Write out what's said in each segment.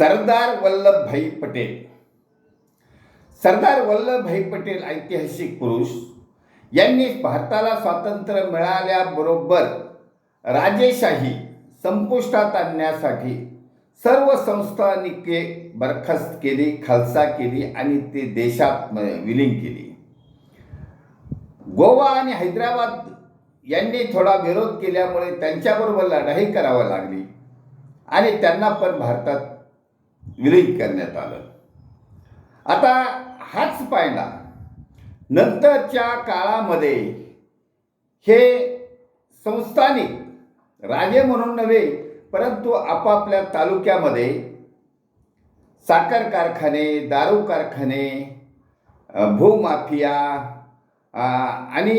सरदार वल्लभभाई पटेल. सरदार वल्लभभाई पटेल ऐतिहासिक पुरुष. यांनी भारताला स्वातंत्र्य मिळाल्याबरोबर राजेशाही संपुष्टात आणण्यासाठी सर्व संस्थानिके बरखास्त केली खालसा केली आणि ते देशात विलीन केली. गोवा आणि हैदराबाद यांनी थोडा विरोध केल्यामुळे त्यांच्याबरोबर लढाई करावी लागली आणि त्यांना पण भारतात विलीन करण्यात आलं. आता हाच पायंडा नंतरच्या काळामध्ये हे संस्थानिक राजे म्हणून नव्हे परंतु आपापल्या तालुक्यामध्ये साखर कारखाने दारू कारखाने भूमाफिया आणि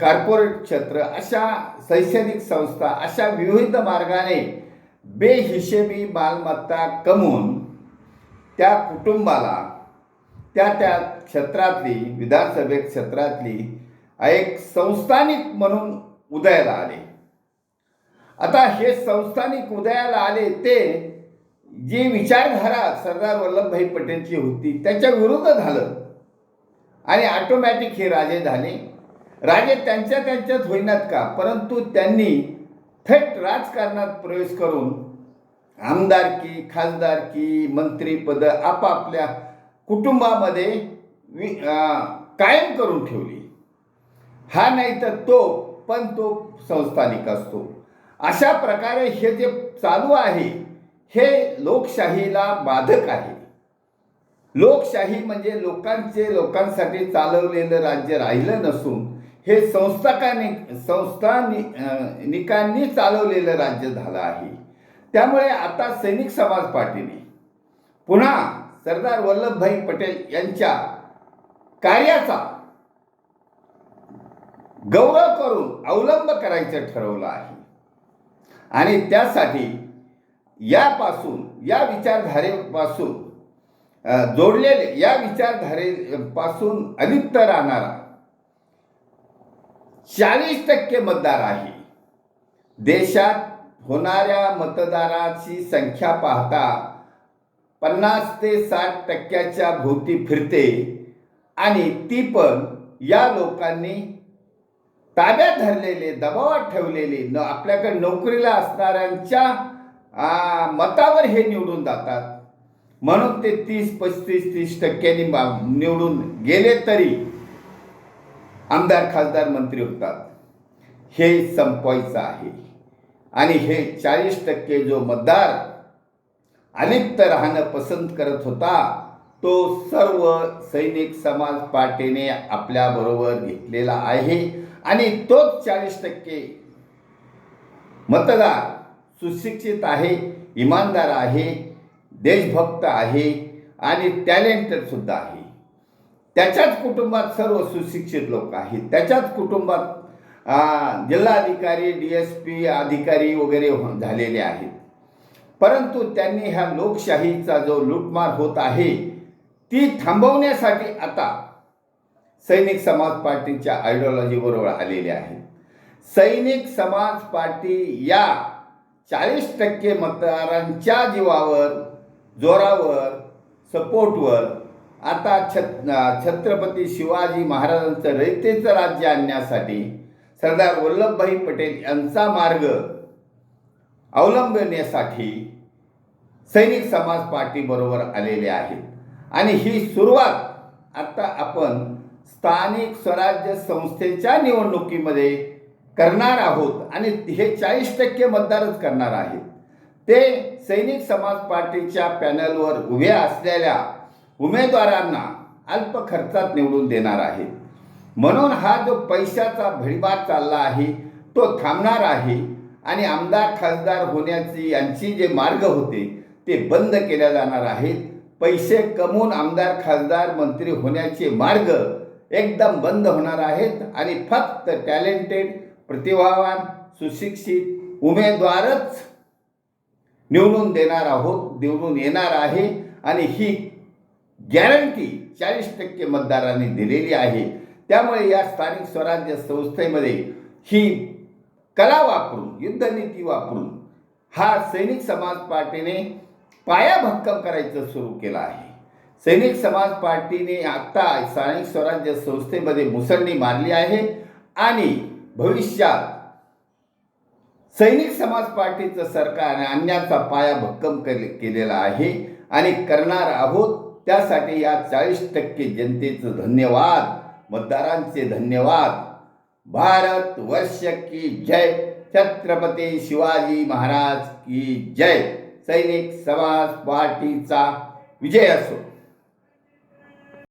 कॉर्पोरेट क्षेत्र अशा शैक्षणिक संस्था अशा विविध मार्गाने बेहिशेबी मालमत्ता कमवून त्या कुटुंबाला त्या त्या क्षेत्रातली विधानसभे क्षेत्रातली एक संस्थानिक म्हणून उदयाला आले. आता हे संस्थानिक उदयाला आले ते जी विचारधारा सरदार वल्लभभाई पटेलची होती त्याच्या विरुद्ध झालं. आणि ऑटोमॅटिक हे राजे झाले. राजे त्यांच्या त्यांच्यात होईनात का? परंतु त्यांनी थेट राजकारणात प्रवेश करून आमदारकी खासदारकी मंत्रीपद आपापल्या कुटुंबामध्ये वि कायम करून ठेवली. हा नाही तर तो पण तो संस्थानिक असतो. अशा प्रकारे हे जे चालू आहे हे लोकशाहीला बाधक आहे. लोकशाही म्हणजे लोकांचे लोकांसाठी चालवलेलं राज्य राहिलं नसून हे संस्थाकाने संस्थानिकांनी चालवलेलं राज्य झालं आहे. त्यामुळे आता सैनिक समाज पार्टीने पुन्हा सरदार वल्लभभाई पटेल यांच्या कार्याचा गौरव करून अवलंब करायचं ठरवलं आहे. आणि त्यासाठी यापासून या विचारधारेपासून जोडलेले या विचारधारेपासून अलिप्त राहणारा चाळीस टक्के मतदार आहे. देशात होणाऱ्या मतदाराची संख्या पाहता पन्नास ते साठ टक्क्याच्या भोवती फिरते आणि ती पण या लोकांनी ताब्यात धरलेले दबावात ठेवलेले न आपल्याकडे नोकरीला असणाऱ्यांच्या मतावर हे निवडून जातात. म्हणून ते तीस पस्तीस तीस टक्क्यांनी बा- निवडून गेले तरी आमदार खासदार मंत्री होतात. हे संपवायचं आहे. आणि हे चाळीस टक्के जो मतदार अलिप्त राहणं पसंत करत होता तो सर्व सैनिक समाज पार्टीने आपल्याबरोबर घेतलेला आहे. आणि तोच चाळीस टक्के मतदार सुशिक्षित आहे इमानदार आहे देशभक्त आहे आणि टॅलेंटेड सुद्धा आहे. त्याच्याच कुटुंबात सर्व सुशिक्षित लोक आहेत. त्याच्याच कुटुंबात जिल्हाधिकारी डी एस पी अधिकारी वगैरे हो- झालेले आहेत. परंतु त्यांनी ह्या लोकशाहीचा जो लूटमार होत आहे ती थांबवण्यासाठी आता सैनिक समाज पार्टीच्या आयडिओलॉजीबरोबर आलेले आहेत. सैनिक समाज पार्टी या चाळीस टक्के मतदारांच्या जीवावर जोरावर सपोर्टवर आता छत छत्रपती शिवाजी महाराजांचं रयतेचं राज्य आणण्यासाठी सरदार वल्लभभाई पटेल यांचा मार्ग अवलंबण्यासाठी सैनिक समाज पार्टीबरोबर आलेले आहेत. आणि ही सुरुवात आता आपण स्थानिक स्वराज्य संस्थेच्या निवडणुकीमध्ये करणार आहोत आणि हे चाळीस टक्के मतदारच करणार आहेत. ते सैनिक समाज पार्टीच्या पॅनलवर उभे असलेल्या उमेदवारांना अल्प खर्चात निवडून देणार आहे. म्हणून हा जो पैशाचा भडीमार चालला आहे तो थांबणार आहे आणि आमदार खासदार होण्याची यांची जे मार्ग होते ते बंद केल्या जाणार आहेत. पैसे कमवून आमदार खासदार मंत्री होण्याचे मार्ग एकदम बंद होणार आहेत आणि फक्त टॅलेंटेड प्रतिभावान सुशिक्षित उमेदवारच निवडून देणार आहोत निवडून येणार आहे आणि ही गॅरंटी चाळीस टक्के मतदारांनी दिलेली आहे. त्यामुळे या स्थानिक स्वराज्य संस्थेमध्ये ही कला वापरून युद्धनीती वापरून हा सैनिक समाज पार्टीने पाया भक्कम करायचं सुरू केलं आहे. सैनिक समाज पार्टीने आत्ता स्थानिक स्वराज्य संस्थेमध्ये मुसंडी मारली आहे आणि भविष्यात सैनिक समाज पार्टीचं सरकार आणण्याचा पाया भक्कम केलेला आहे. आणि करणार आहोत त्यासाठी या चाळीस टक्के जनतेचं धन्यवाद. मतदारांचे धन्यवाद. भारत वर्ष की जय. छत्रपती शिवाजी महाराज की जय. सैनिक समाज पार्टीचा विजय असो.